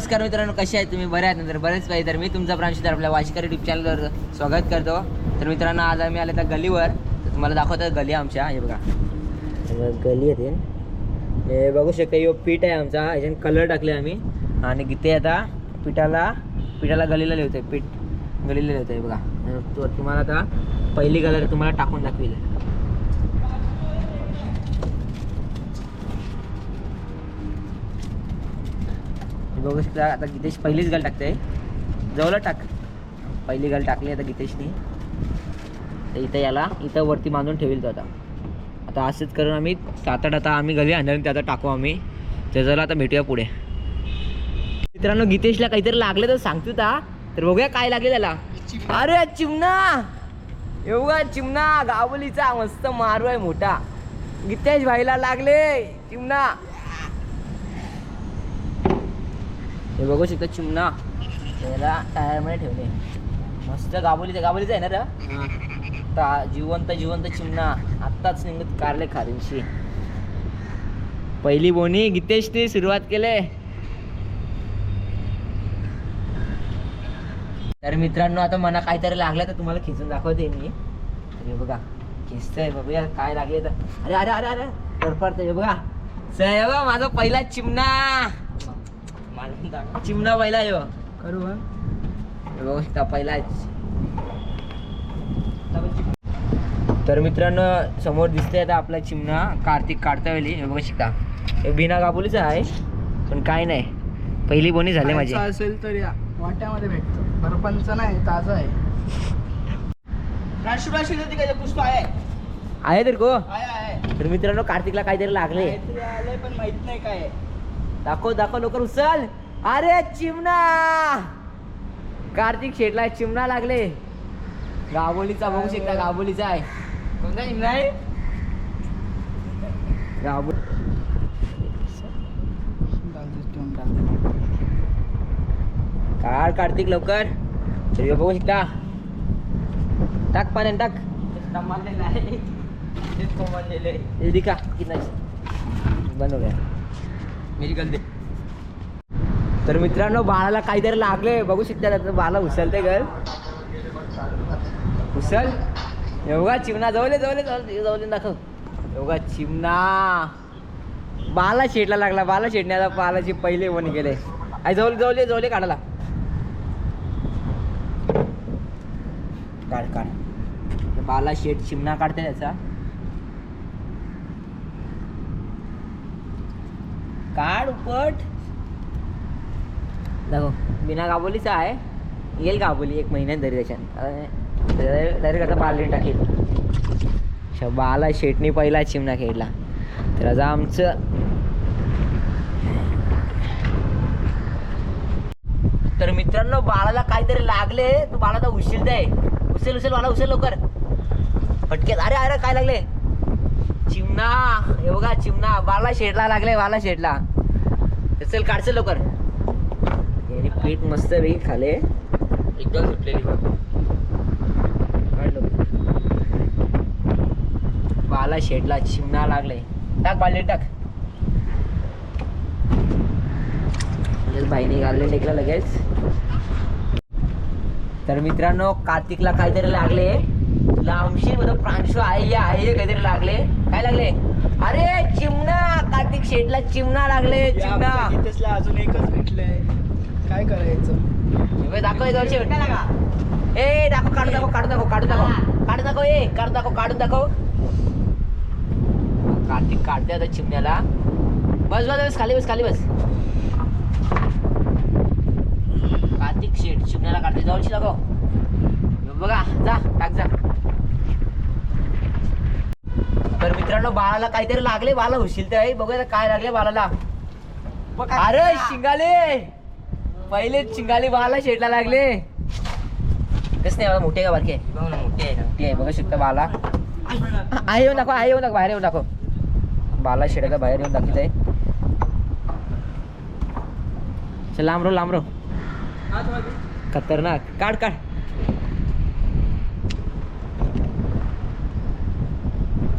नमस्कार मित्रांनो कसे आहेत तुम्ही? बरे आहेत ना? तर बरेच काही. तर मी तुमचा प्रांशी तर आपल्या वाशिकर युट्यूब चॅनलवर स्वागत करतो. तर मित्रांनो आज आम्ही आले त्या गलीवर तर तुम्हाला दाखवतो गली आमच्या. हे बघा. गली आहे ते. हे बघू शकता यो पीठ आहे आमचा. ह्याच्यात कलर टाकले आम्ही. आणि इथे आता पिठाला पिठाला गलीला लिहितोय. पीठ गलीला लिहितोय बघा. तो तुम्हाला आता पहिली कलर तुम्हाला टाकून दाखवील. बघू शकता आता गीतेश पहिलीच गल टाकते. जवळ टाक. पहिली गल टाकली आता गीतेशनी. तर इथं याला इथं वरती बांधून ठेवेल तो आता. आता असंच करून आम्ही सात आठ आता आम्ही गली आणणार त्याचा टाकू आम्ही. त्याच्याला आता भेटूया पुढे. मित्रांनो गीतेशला काहीतरी लागलं तर सांगतो ता तर बघूया काय लागले त्याला. अरे चिमणा! एवढा चिमणा गावलीचा मस्त मारू आहे मोठा. गीतेश भाईला लागले चिमणा. हे बघू शकता चिमणा. त्याला टायरमध्ये ठेवले. मस्त गाबोलीचा गाबोलीच आहे ना रे? ता जिवंत जिवंत चिमणा. आत्ताच निघत कारले खारींशी पहिली बोनी गीतेशने सुरुवात केले. तर मित्रांनो आता मला काहीतरी लागलं तर तुम्हाला खिचून दाखवते मी. हे बघा खिचतंय बघूया काय लागले तर. अरे अरे अरे अरे तरफडतंय हे बघा. सय बघा माझा पहिला चिमणा. चिमणा पहिला यो करू हा? बघू शकता पहिलाच तर मित्रांनो समोर दिसतंय आता आपला चिमणा कार्तिक काढता वेळी हे बघू शकता. हे बिना काबुलीचा आहे पण काय नाही. पहिली बोनी झाली माझी. असेल तर या. वाट्यामध्ये भेटतो. बर्फांच नाही ताजा आहे. आहे. आहे तर गो आहे आहे. तर मित्रांनो कार्तिकला काहीतरी लागले. पण माहीत नाही काय आहे. दाखव दाखव लवकर उचल. अरे चिमणा! कार्तिक शेटला चिमणा लागले. गाबोलीचा बघू शकता गाबोलीचा आहे. कोणता चिमणा आहे? गाबो. काढ कार्तिक लवकर. तर बघू शकता. टाक पाण्यात टाक. दमालेलं आहे. तेच कोमललेलं आहे. हे दिका कितना बंद हो गया मेरी गलती तर मित्रांनो बाळाला काहीतरी लागले बघू शकता आता बाळा उचलते घर. उचल. एवढा चिमणा. जवळ जवळ जवळ दाखव. एवढा चिमणा. बाला शेटला लागला. बाला शेटण्याचा बालाचे पहिले वन गेले. आई जवळ जवळ जवळ काढायला. काढ काढ. बाला शेट चिमणा काढते त्याचा. काढ उपट. दाखव बिना गाबोलीचा आहे येईल गाबोली एक महिन्यात तरी त्याच्यात डायरेक्ट आता बालरी टाकेल बाला शेटनी पहिला चिमणा खेळला तर आता आमचं तर मित्रांनो बाळाला काहीतरी लागले तू बाळाला उशीर जाय उसेल उसेल बाळा उसेल लवकर. फटके अरे अरे काय लागले? चिमणा. हे बघा चिमणा. बाळा शेडला लागले बाला शेडला उचल चल लवकर. पीठ मस्त वेगळी खाले. एकदम सुटलेली. बाला शेडला चिमणा लागले. टाक बाले टाक. लगेच बाईने घालले लेकला लगेच. तर मित्रांनो कार्तिकला काहीतरी लागले. लांबशी मध्ये प्रांशू आहे आहे काहीतरी लागले. काय लागले? अरे चिमणा. कार्तिक शेटला चिमणा लागले चिमणा. अजून एकच भेटलंय. काय करायचं? दाखव ए दाखव काढून दाखव काढून दाखव काढून दाखव. काढून दाखव ए काढून दाखव काढून दाखव. कार्तिक काढते आता चिमण्याला. बस बस बस खाली बस खाली बस. कार्तिक शेट चिमण्याला काढते. जवळची दाखव. बघा जा टाक जा. तर मित्रांनो बाळाला काहीतरी लागले बाळा हुशील आहे. बघूया काय लागले बाळाला. अरे शिंगाले! पहिले शिंगाले बाळाला शेटला लागले. कस नाही बाबा मोठे का बारके? मोठे आहे. मोठे आहे बघा शकता बाला. आहे येऊन दाखव आहे येऊन दाखव बाहेर येऊन दाखव. बाला शेडाचा बाहेर येऊन दाखवत आहे चल रो लांब रो. खतरनाक. काढ काढ.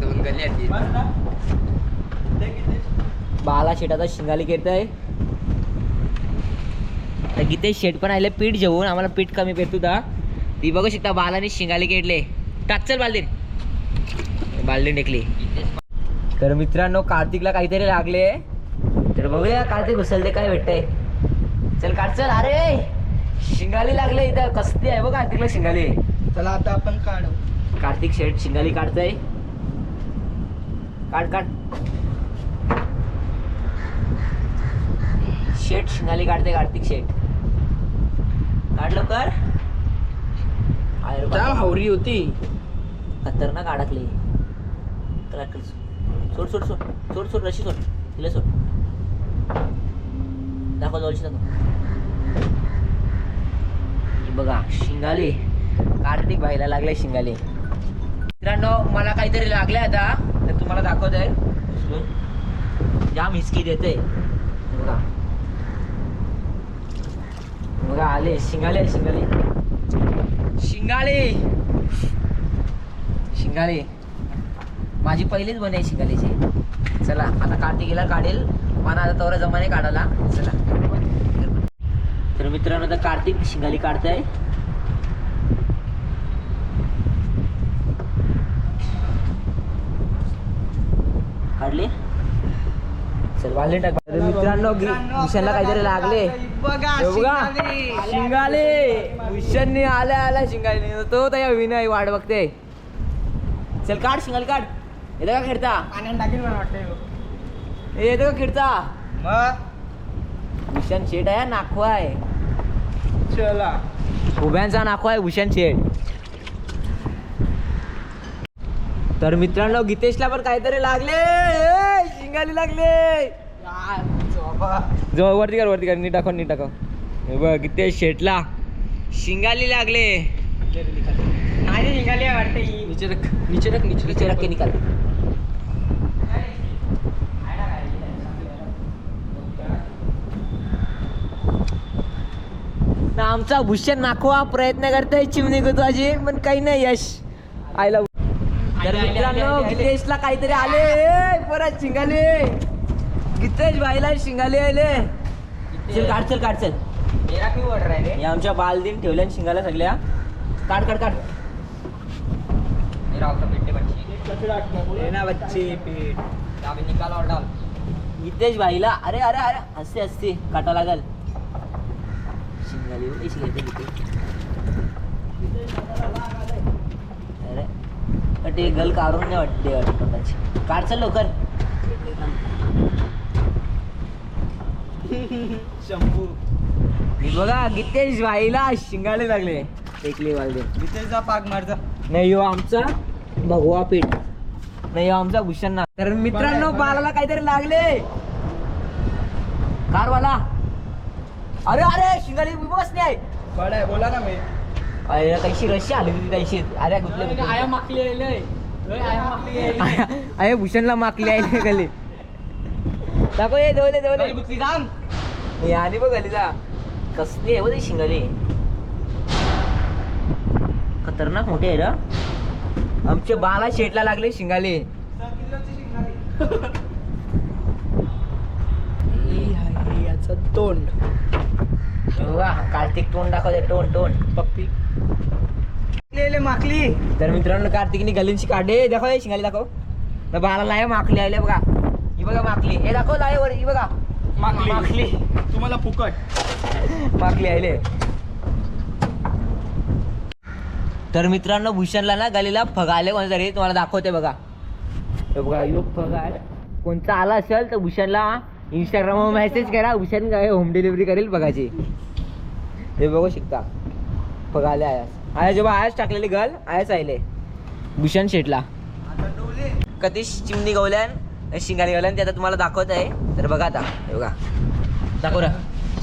दोन गल्ली बाला शेटाचा शिंगाली आहे तर गीतेश शेट पण आले पीठ जेवून आम्हाला पीठ कमी पेरतो दा ती बघू शकता बालाने शिंगाली केडले टाक चल बालदीन. बालदीन टेकली. तर मित्रांनो कार्तिकला काहीतरी लागले. तर बघूया कार्तिक घुसलते काय भेटतंय. चल काढ चल. अरे शिंगाली लागले इथं. कसती आहे बघ कार्तिकला शिंगाली. चला आता आपण काढू. कार्तिक शेट शिंगाली काढतय. काढ काढ. शेट शिंगाली काढते कार्तिक शेट. काढ लवकर. अरे जाम बाबा, हावरी होती. खतरनाक अडकली. सोड. सोड सोड सोड. सोड रशी सोड. तिला सोड. दाखव जवळची दाखव. हे बघा शिंगाली. कार्तिक भाईला लागले शिंगाली. मित्रांनो मला काहीतरी लागले आता. तर तुम्हाला दाखवत आहे उचलून जाम हिसकी देते हे बघा. आले शिंगाले शिंगाले शिंगाले शिंगाले माझी पहिलीच बन आहे शिंगालीची चला आता कार्तिकीला काढेल मला आता तवरा जमाने काढायला चला तर मित्रांनो आता कार्तिक शिंगाली काढताय काढली चल वाले टाक मित्रांनो मिशनला काहीतरी लागले. बघा शिंगाली. मिशनने आल्या आल्या शिंगाले तो त्या विनय वाट बघते. चल काढ शिंगाली काढ. येतं का खेळता. येतं का खेळता. भूषण शेठ आहे नाखवा आहे. चला. उभ्यांचा नाखवा आहे भूषण शेठ. तर मित्रांनो गीतेशला पण काहीतरी लागले. शिंगाली लागले. जवळ वरती कर वरती कर. नीट टाकव नीट टाकव हे बघ गीतेश शेठला शिंगाली लागले. निघाली वाटतं ही नीचे रख नीचे रख नीचे नीचे रख के निकाल. आमचा भूषण नाखवा प्रयत्न करतोय चिमणी गुतवाची पण काही नाही यश. आयला तर मित्रांनो गितेशला काहीतरी आले. परत शिंगाले. गितेश भाईला शिंगाले आले. चल काढ चल काढ चल. मेरा क्यों ओढ रहा है रे? हे आमच्या बालदीन ठेवल्या न शिंगाला सगळ्या. काढ काढ काढ. मेरा आपका पिट्टे बच्ची. लेना बच्ची पीठ. दाबे निकाल और डाल. नितेश भाईला अरे अरे अरे हसते हसते. काटा लागल. शिंगाली ए, शिंगाली अरे ते गल काढून नाही वाटते वाटतं काढ चल लवकर. शंभू. मी बघा गितेश भाईला शिंगाले लागले. टेकले वालदे. वितेचा पाक मारता नाही हो आमचा भगवा पीठ. नाही हो आमचा भूषण ना तर मित्रांनो बालाला काहीतरी लागले. कार वाला अरे अरे शिंगाली बस नाही. आहे बडा आहे बोला ना मी. अरे कैशी रशी आली होती कैशी अरे गुतले गुतले. आया माकली आया माकली आया- अरे भूषणला माकली आहे गली दाखव ये देवले बुकली जाम हे आणि बघ गलीचा कसली आहे बघ शिंगाली. खतरनाक मोठे आहे ना? आमचे बाला शेटला लागले शिंगाले. याचं तोंड. वा कार्तिक तोंड दाखवते तोंड तोंड. पप्पी. माकली. तर मित्रांनो कार्तिकनी गलींची काढे दाखव शिंगाली दाखव. बाला लाय माकली आले बघा. ही बघा माकली. हे दाखव लाय वर ही बघा. माकली माकली तुम्हाला फुकट. माकली आले तर मित्रांनो भूषणला ना गलीला फग आले कोणता तरी. तुम्हाला दाखवते बघा. हे बघा यो फग कोणता आला असेल तर भूषणला इंस्टाग्रामवर मेसेज करा. भूषण काय होम डिलिव्हरी करेल बघाची हे बघू शकता. फग आले आयास. आया जेव्हा आयास टाकलेली गल. आयास आले भूषण शेटला आता डोले कधी चिमणी गवल्यान शिंगाली गवल्यान ते आता तुम्हाला दाखवत आहे. तर बघा आता हे बघा. दाखव रा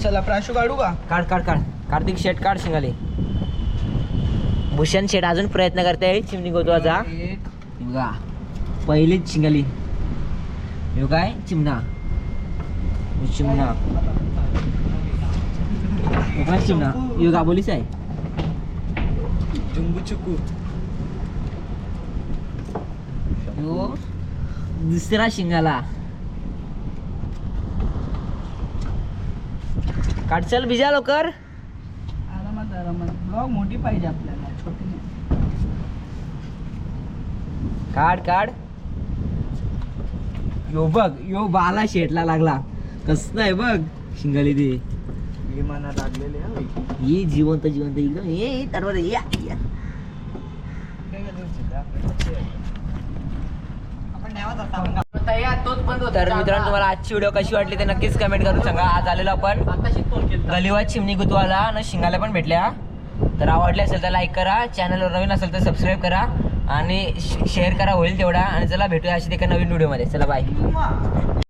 चला प्राशू काढू का? काढ काढ काढ. कार्तिक शेट काढ शिंगाले. भूषण शेट अजून प्रयत्न करते चिमणी गोतवाचा एक, हे बघा. पहिलीच शिंगाली. हे काय चिमणा. चिमणा. काय चिमणा. हे गाबोलीच आहे. जुंबू चुकू. दुसरा शिंगाला. काढचल बिजा लवकर. आरामात आरामात. ब्लॉग मोठी पाहिजे आपल्याला छोटी नाही. काढ काढ. यो बघ यो बाला शेटला लागला. कसं आहे बघ शिंगाली ते. विमाना लागलेले ये जिवंत जिवंत एकदम. ये तरवर या या. तर मित्रांनो तुम्हाला आजची व्हिडिओ कशी वाटली ते नक्कीच कमेंट करून सांगा. आज आलेलो आपण गलिवात चिमणी गुतवाला आणि शिंगाला पण भेटल्या. तर आवडले असेल तर लाईक करा. चॅनलवर नवीन असेल तर सबस्क्राईब करा. आणि शेअर करा होईल तेवढा. आणि चला भेटूया अशी एका नवीन व्हिडिओमध्ये चला बाय